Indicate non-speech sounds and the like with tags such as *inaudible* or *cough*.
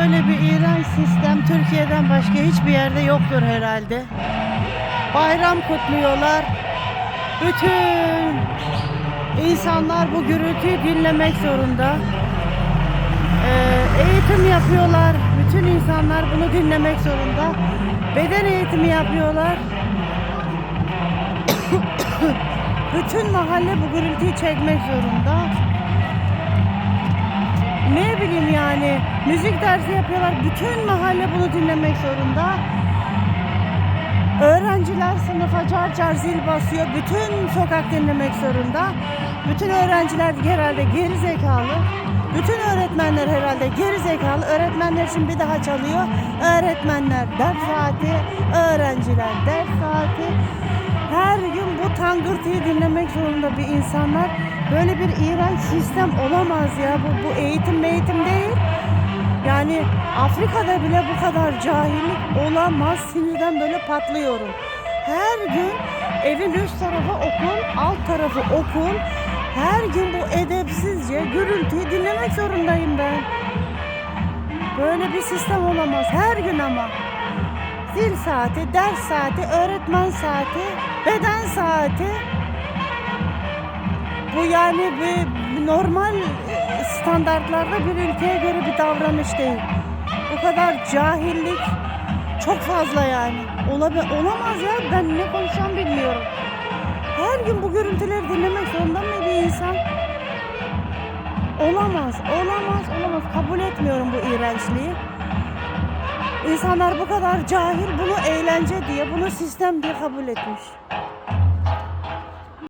böyle bir iğrenç sistem Türkiye'den başka hiçbir yerde yoktur herhalde. Bayram kutluyorlar. Bütün insanlar bu gürültüyü dinlemek zorunda. Ee, eğitim yapıyorlar. Bütün insanlar bunu dinlemek zorunda. Beden eğitimi yapıyorlar. *coughs* Bütün mahalle bu gürültüyü çekmek zorunda. Yani müzik dersi yapıyorlar. Bütün mahalle bunu dinlemek zorunda. Öğrenciler sınıfa car car zil basıyor. Bütün sokak dinlemek zorunda. Bütün öğrenciler herhalde geri zekalı. Bütün öğretmenler herhalde geri zekalı. Öğretmenler için bir daha çalıyor. Öğretmenler ders saati, öğrenciler ders saati. Her gün bu tangırtıyı dinlemek zorunda bir insanlar. Böyle bir iğrenç sistem olamaz ya. Bu, bu eğitim eğitim değil. Yani Afrika'da bile bu kadar cahillik olamaz. Sinirden böyle patlıyorum. Her gün evin üst tarafı okul, alt tarafı okul. Her gün bu edepsizce gürültüyü dinlemek zorundayım ben. Böyle bir sistem olamaz. Her gün ama. Zil saati, ders saati, öğretmen saati, beden saati. Bu yani bir normal e, standartlarda bir ülkeye göre bir davranış değil. Bu kadar cahillik çok fazla yani. Olabi olamaz ya ben ne konuşacağım bilmiyorum. Her gün bu görüntüleri dinlemek zorunda mı bir insan? Olamaz, olamaz, olamaz. Kabul etmiyorum bu iğrençliği. İnsanlar bu kadar cahil bunu eğlence diye, bunu sistem diye kabul etmiş.